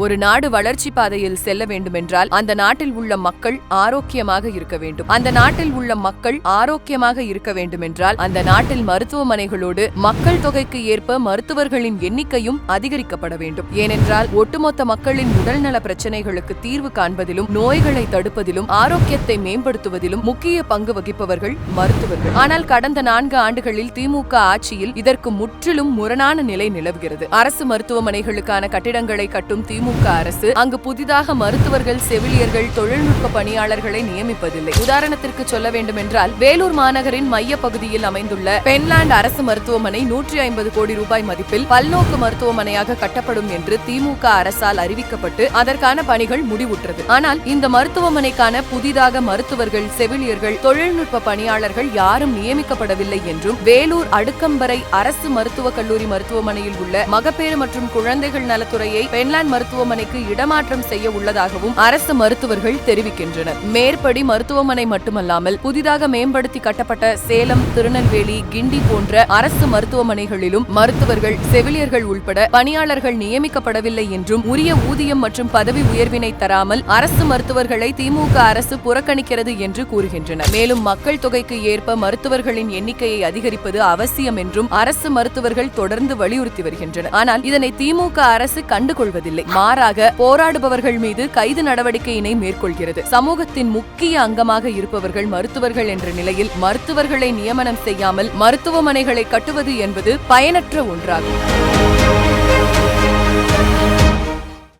ஒரு நாடு வளர்ச்சி பாதையில் செல்ல வேண்டுமென்றால் அந்த நாட்டில் உள்ள மக்கள் ஆரோக்கியமாக இருக்க வேண்டும். அந்த நாட்டில் உள்ள மக்கள் ஆரோக்கியமாக இருக்க வேண்டுமென்றால் அந்த நாட்டில் மருத்துவமனைகளோடு மக்கள் தொகைக்கு ஏற்ப மருத்துவர்களின் எண்ணிக்கையும் அதிகரிக்கப்பட வேண்டும். ஏனென்றால் ஒட்டுமொத்த மக்களின் உடல்நல பிரச்சனைகளுக்கு தீர்வு காண்பதிலும் நோய்களை தடுப்பதிலும் ஆரோக்கியத்தை மேம்படுத்துவதிலும் முக்கிய பங்கு வகிப்பவர்கள் மருத்துவர்கள். ஆனால் கடந்த நான்கு ஆண்டுகளில் திமுக ஆட்சியில் இதற்கு முற்றிலும் முரணான நிலை நிலவுகிறது. அரசு மருத்துவமனைகளுக்கான கட்டிடங்களை கட்டும் திமுக அரசு அங்கு புதிதாக மருத்துவர்கள் செவிலியர்கள் தொழில்நுட்ப பணியாளர்களை நியமிப்பதில்லை. உதாரணத்திற்கு சொல்ல வேண்டும் என்றால் வேலூர் மாநகரின் மைய பகுதியில் அமைந்துள்ள பென்லாண்ட் அரசு மருத்துவமனை நூற்றி ஐம்பது கோடி ரூபாய் மதிப்பில் பல்நோக்கு மருத்துவமனையாக கட்டப்படும் என்று திமுக அரசால் அறிவிக்கப்பட்டு அதற்கான பணிகள் முடிவுற்றது. ஆனால் இந்த மருத்துவமனைக்கான புதிதாக மருத்துவர்கள் செவிலியர்கள் தொழில்நுட்ப பணியாளர்கள் யாரும் நியமிக்கப்படவில்லை என்றும் வேலூர் அடுக்கம்பரை அரசு மருத்துவக் கல்லூரி மருத்துவமனையில் உள்ள மகப்பேறு மற்றும் குழந்தைகள் நலத்துறையை பென்லாண்ட் மருத்துவ மருத்துவமனைக்கு இடமாற்றம் செய்ய உள்ளதாகவும் அரசு மருத்துவர்கள் தெரிவிக்கின்றனர். மேற்படி மருத்துவமனை மட்டுமல்லாமல் புதிதாக மேம்படுத்தி கட்டப்பட்ட சேலம் திருநெல்வேலி கிண்டி போன்ற அரசு மருத்துவமனைகளிலும் மருத்துவர்கள் செவிலியர்கள் உள்பட பணியாளர்கள் நியமிக்கப்படவில்லை என்றும் உரிய ஊதியம் மற்றும் பதவி உயர்வினை தராமல் அரசு மருத்துவர்களை திமுக அரசு புறக்கணிக்கிறது என்று கூறுகின்றனர். மேலும் மக்கள் தொகைக்கு ஏற்ப மருத்துவர்களின் எண்ணிக்கையை அதிகரிப்பது அவசியம் என்றும் அரசு மருத்துவர்கள் தொடர்ந்து வலியுறுத்தி வருகின்றனர். ஆனால் இதனை திமுக அரசு கண்டுகொள்வதில்லை. மாறாக போராடுபவர்கள் மீது கைது நடவடிக்கையினை மேற்கொள்கிறது. சமூகத்தின் முக்கிய அங்கமாக இருப்பவர்கள் மருத்துவர்கள் என்ற நிலையில் மருத்துவர்களை நியமனம் செய்யாமல் மருத்துவமனைகளை கட்டுவது என்பது பயனற்ற ஒன்றாகும்.